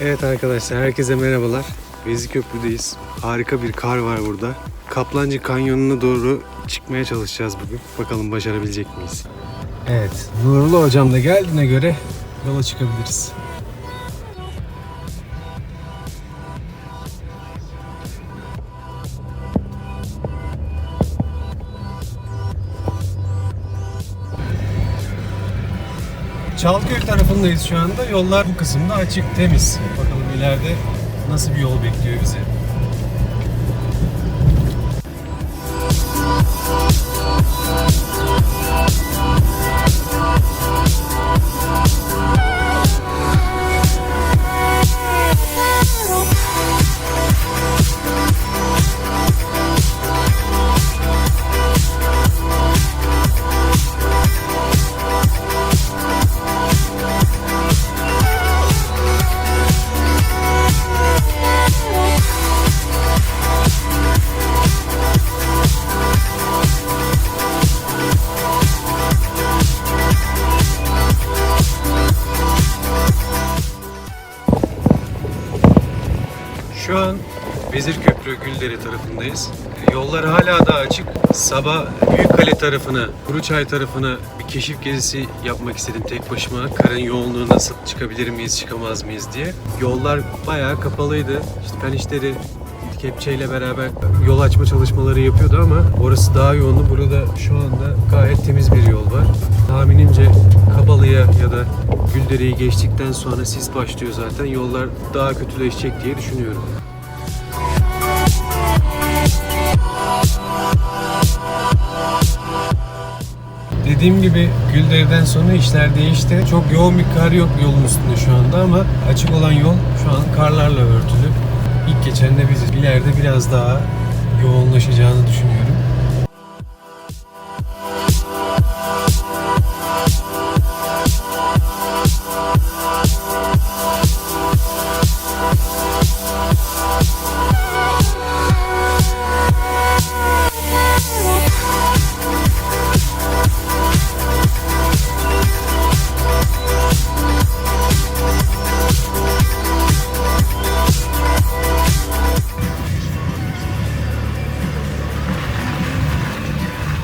Evet arkadaşlar herkese merhabalar. Vezi Köprü'deyiz. Harika bir kar var burada. Kaplancı Kanyonu'na doğru çıkmaya çalışacağız bugün. Bakalım başarabilecek miyiz? Evet, Nurullah hocam da geldiğine göre yola çıkabiliriz. Çalköy tarafındayız şu anda. Yollar bu kısımda açık, temiz. Bakalım ileride nasıl bir yol bekliyor bizi. Vezirköprü Güldere tarafındayız. Yollar hala da açık. Sabah Büyükkale tarafına, Kuruçay tarafına bir keşif gezisi yapmak istedim tek başıma. Karın yoğunluğu nasıl çıkabilir miyiz, çıkamaz mıyız diye. Yollar bayağı kapalıydı. İşte Kanişleri kepçeyle beraber yol açma çalışmaları yapıyordu ama orası daha yoğundu. Burada şu anda gayet temiz bir yol var. Tahminimce Kabalı'ya ya da Güldere'yi geçtikten sonra sis başlıyor zaten. Yollar daha kötüleşecek diye düşünüyorum. Dediğim gibi Güldere'den sonra işler değişti. Çok yoğun bir kar yok yolun üstünde şu anda ama açık olan yol şu an karlarla örtülü. İlk geçen de biziz. İleride biraz daha yoğunlaşacağını düşünüyorum.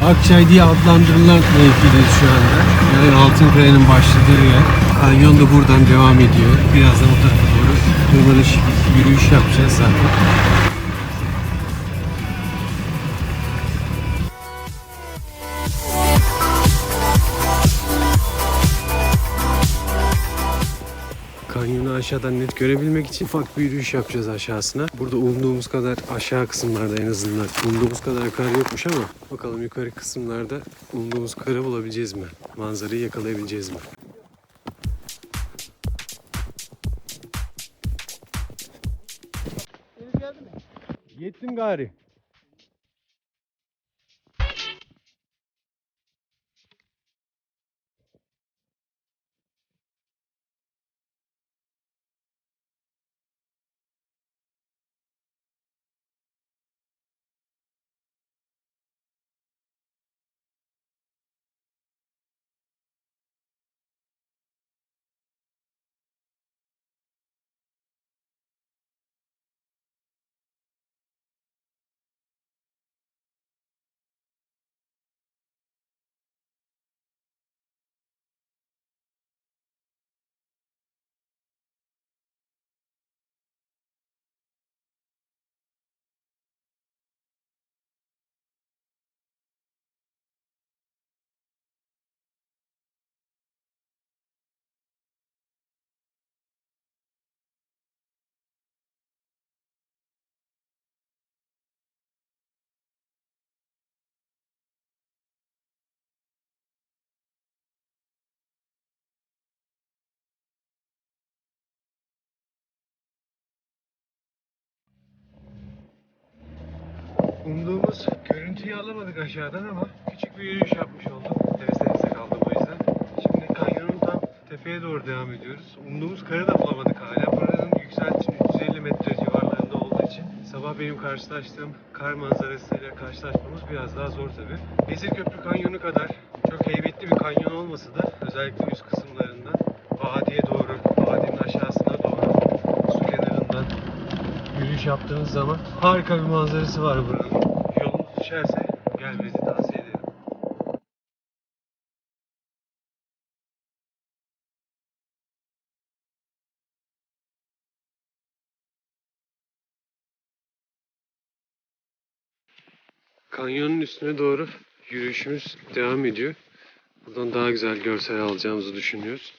Akçay diye adlandırılan mevkideyiz şu anda. Yani Altınkaya'nın başladığı yer. Kanyon da buradan devam ediyor. Birazdan o tarafa doğru tırmanış, yürüyüş yapacağız zaten. Kanyonu aşağıdan net görebilmek için ufak bir yürüyüş yapacağız aşağısına. Burada umduğumuz kadar aşağı kısımlarda en azından umduğumuz kadar kar yokmuş ama bakalım yukarı kısımlarda umduğumuz karı bulabileceğiz mi? Manzarayı yakalayabileceğiz mi? Yettim gari. Umduğumuz görüntüyü alamadık aşağıdan ama küçük bir yürüyüş yapmış olduk. Nefes nefese kaldım o yüzden. Şimdi kanyonun tam tepeye doğru devam ediyoruz. Umduğumuz karı da bulamadık hala. Buranın yükseltisi 350 metre civarlarında olduğu için sabah benim karşılaştığım kar manzarasıyla karşılaşmamız biraz daha zor tabi. Vezirköprü Kanyonu kadar çok heybetli bir kanyon olmasa da özellikle üst kısımlarından vadiye doğru yürüyüş yaptığınız zaman harika bir manzarası var buranın. Yolunuz düşerse gelmenizi tavsiye ederim. Kanyonun üstüne doğru yürüyüşümüz devam ediyor. Buradan daha güzel görsel alacağımızı düşünüyoruz.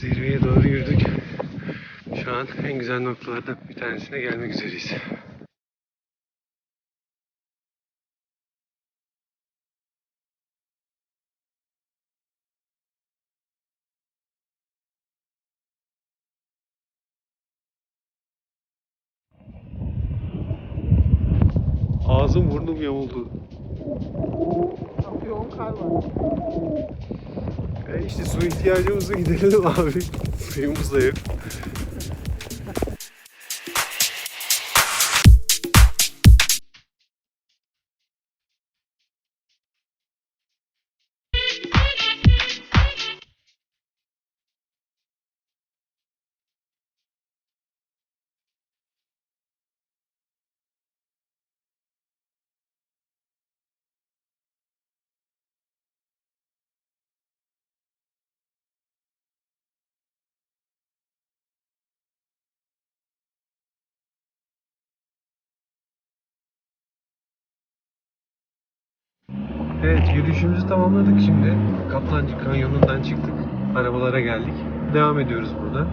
Zirveye doğru yürüdük. Şu an en güzel noktalardan bir tanesine gelmek üzereyiz. Ağzım burnum yamuldu. Çok yoğun kar var. E işte su ihtiyacımızı giderelim abi. Suyumuz da yok. Evet yürüyüşümüzü tamamladık şimdi. Kaplancık Kanyonu'ndan çıktık. Arabalara geldik. Devam ediyoruz burada.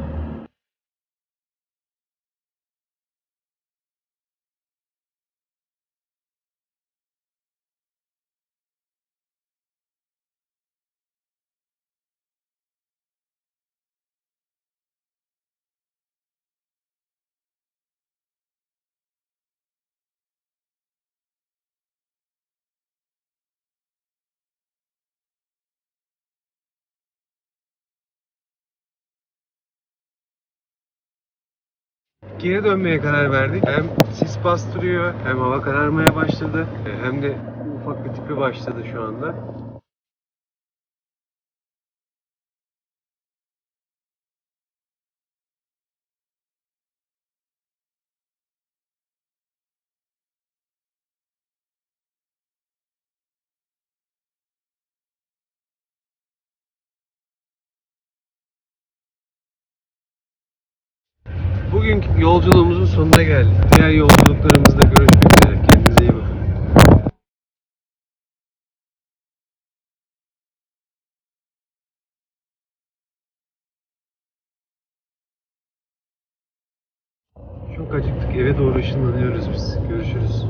Geri dönmeye karar verdik. Hem sis bastırıyor, hem hava kararmaya başladı, hem de ufak bir tipi başladı şu anda. Bugünkü yolculuğumuzun sonuna geldik. Diğer yolculuklarımızda görüşmek üzere. Kendinize iyi bakın. Çok acıktık. Eve doğru ışınlanıyoruz biz. Görüşürüz.